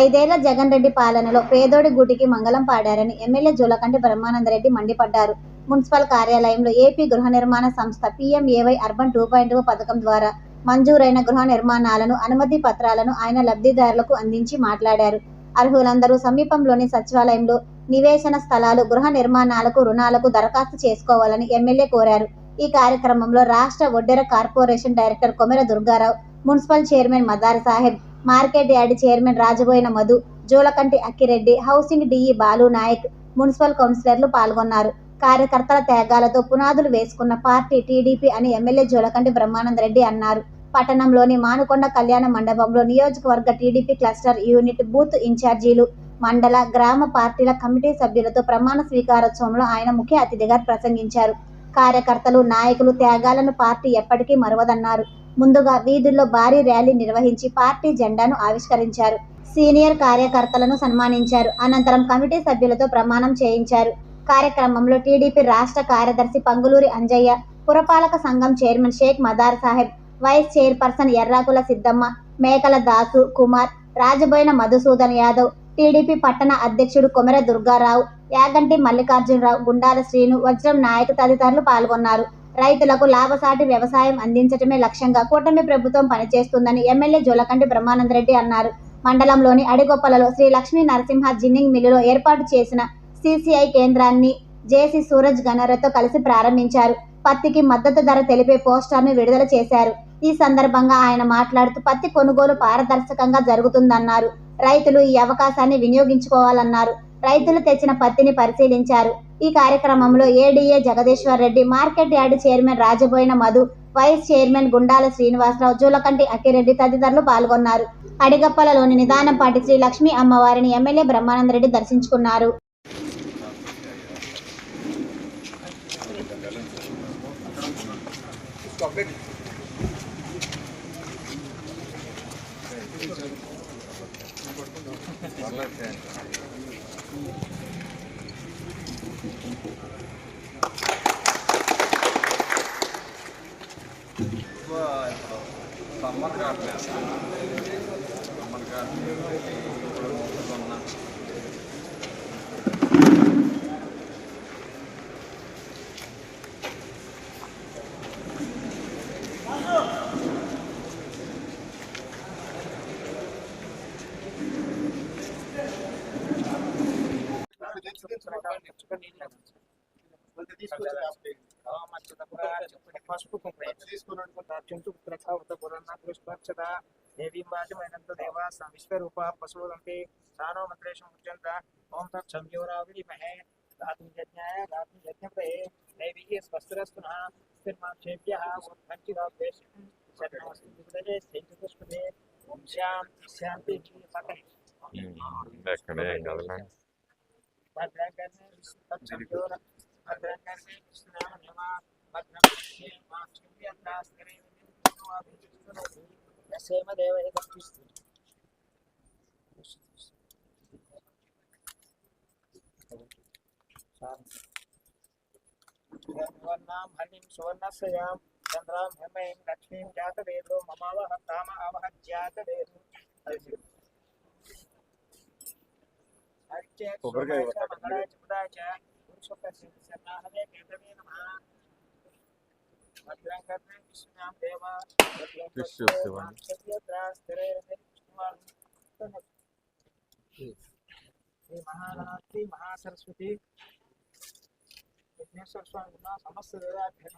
ఐదేళ్ళ జగన్ రెడ్డి పాలనలో పేదోడి గూటికి మంగళం పాడారని ఎమ్మెల్యే జూలకంటి బ్రహ్మానందరెడ్డి మండిపడ్డారు. మున్సిపల్ కార్యాలయంలో ఏపీ గృహ నిర్మాణ సంస్థ PMAY urban two point O పథకం ద్వారా మంజూరైన గృహ నిర్మాణాలను, అనుమతి పత్రాలను ఆయన లబ్ధిదారులకు అందించి మాట్లాడారు. అర్హులందరూ సమీపంలోని సచివాలయంలో నివేశన స్థలాలు, గృహ నిర్మాణాలకు, రుణాలకు దరఖాస్తు చేసుకోవాలని ఎమ్మెల్యే కోరారు. ఈ కార్యక్రమంలో రాష్ట్ర Vaddera corporation director Komera Durgarao, municipal chairman Madar Saheb, market yard chairman Rajaboina Madhu, Julakanti Akkireddy, housing DE Balu Nayak, municipal కౌన్సిలర్లు పాల్గొన్నారు. కార్యకర్తల త్యాగాలతో పునాదులు వేసుకున్న పార్టీ టీడీపీ అని ఎమ్మెల్యే జూలకంటి బ్రహ్మానందరెడ్డి అన్నారు. పట్టణంలోని మానుకొండ కళ్యాణ మండపంలో నియోజకవర్గ టీడీపీ క్లస్టర్ యూనిట్ బూత్ ఇన్ఛార్జీలు, మండల, గ్రామ పార్టీల కమిటీ సభ్యులతో ప్రమాణ స్వీకారోత్సవంలో ఆయన ముఖ్య అతిథిగా ప్రసంగించారు. కార్యకర్తలు, నాయకులు త్యాగాలను పార్టీ ఎప్పటికీ మరువదన్నారు. ముందుగా వీధుల్లో భారీ ర్యాలీ నిర్వహించి పార్టీ జెండాను ఆవిష్కరించారు. సీనియర్ కార్యకర్తలను సన్మానించారు. అనంతరం కమిటీ సభ్యులతో ప్రమాణం చేయించారు. కార్యక్రమంలో టీడీపీ రాష్ట్ర కార్యదర్శి పంగులూరి అంజయ్య, పురపాలక సంఘం chairman Sheikh Madar Saheb, vice chairperson Errakula Siddamma, Mekala Dasu, Kumar, Rajaboina Madhusudan Yadav, TDP పట్టణ అధ్యక్షుడు కొమెర దుర్గారావు, యాగంటి మల్లికార్జునరావు, గుండాల శ్రీను, వజ్రం నాయక్ తదితరులు పాల్గొన్నారు. రైతులకు లాభసాటి వ్యవసాయం అందించటమే లక్ష్యంగా కూటమి ప్రభుత్వం పనిచేస్తుందని ఎమ్మెల్యే జోలకంటి బ్రహ్మానందరెడ్డి అన్నారు. మండలంలోని అడిగొప్పలలో శ్రీ లక్ష్మీ నరసింహ జిన్నింగ్ మిల్లులో ఏర్పాటు చేసిన సీసీఐ కేంద్రాన్ని జేసీ సూరజ్ గనరతో కలిసి ప్రారంభించారు. పత్తికి మద్దతు ధర తెలిపే పోస్టర్ను విడుదల చేశారు. ఈ సందర్భంగా ఆయన మాట్లాడుతూ పత్తి కొనుగోలు పారదర్శకంగా జరుగుతుందన్నారు. రైతులు ఈ అవకాశాన్ని వినియోగించుకోవాలన్నారు. రైతులు తెచ్చిన పత్తిని పరిశీలించారు. ఈ కార్యక్రమంలో ADA Jagadeeswarreddy, market yard chairman Rajaboina Madhu, vice chairman Gundala Srinivasarao, Julakanti Akkireddy తదితరులు పాల్గొన్నారు. అడిగప్పలలోని నిదానంపాటి శ్రీ లక్ష్మీ అమ్మవారిని ఎమ్మెల్యే బ్రహ్మానందరెడ్డి దర్శించుకున్నారు. సమ్మర్ కావట్లేదు సమ్మర్ కావట్లేదు పసుపు కుంకుమ దేవీ వాచమైనంత దేవా విశ్వరూప పశువులంటే సానో మంత్రేషు ముచ్చంత ఓం తత్ సంయోరావిమహే దాతుం యజ్ఞాయ దాతుం యజ్ఞపే దేవీ స్వస్తిరస్తు నః స్థిర్మాక్షేభ్యः పంచిరాభ్యేషం శరణమస్తు దిగ్దజే స్థితిపుష్పదే ఓం శాంతి శాంతి సకై ఎక్కడే ఏం भद्रकर्णे भद्रकर्णे विष्णुनाम नमः भद्रकर्णे मास्तुर्यन्नास्तरे नसेम देव इदं सुवर्णां हरिं सुवर्णस्यां चन्द्रां हेमैं लक्ष्मीं जातवेदो ममावह ताम आवह ज्ञातवेदो శ్రీ మహారాత్రి మహాసరస్వతి విఘ్నేశ్వర స్వామి ఉన్న సమస్త దేవాభ్యమ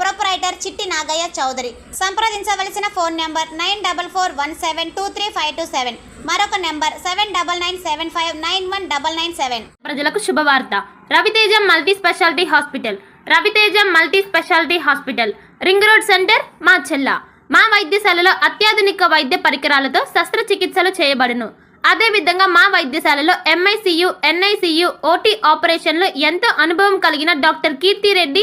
ప్రొపరైటర్ చిట్టి నాగయ్య చౌదరి. సంప్రదించవలసిన phone number nine double four one seven two three five two seven. మరొక number seven double nine seven five nine one double nine seven. ప్రజలకు శుభవార్త. Ravitejam multi speciality hospital. Ravitejam multi speciality hospital. Ring road centre మా చెల్ల. మా వైద్యశాలలో అత్యాధునిక వైద్య పరికరాలతో శస్త్రచికిత్సలు చేయబడును. అదేవిధంగా మా వైద్యశాలలో ఎంఐసియు ఎన్ఐసియు ఓటీ ఆపరేషన్లో ఎంతో అనుభవం కలిగిన doctor Keerthi Reddy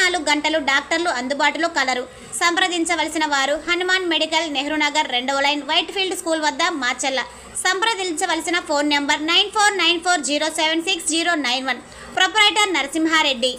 నాలుగు గంటలు డాక్టర్లు అందుబాటులో కలరు. సంప్రదించవలసిన వారు హనుమాన్ మెడికల్ నెహ్రూ నగర్ రెండవ లైన్ వైట్ ఫీల్డ్ స్కూల్ వద్ద మార్చల్ల. సంప్రదించవలసిన phone number nine four nine four zero seven six zero nine one. Proprietor Narasimhareddy.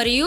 మరియు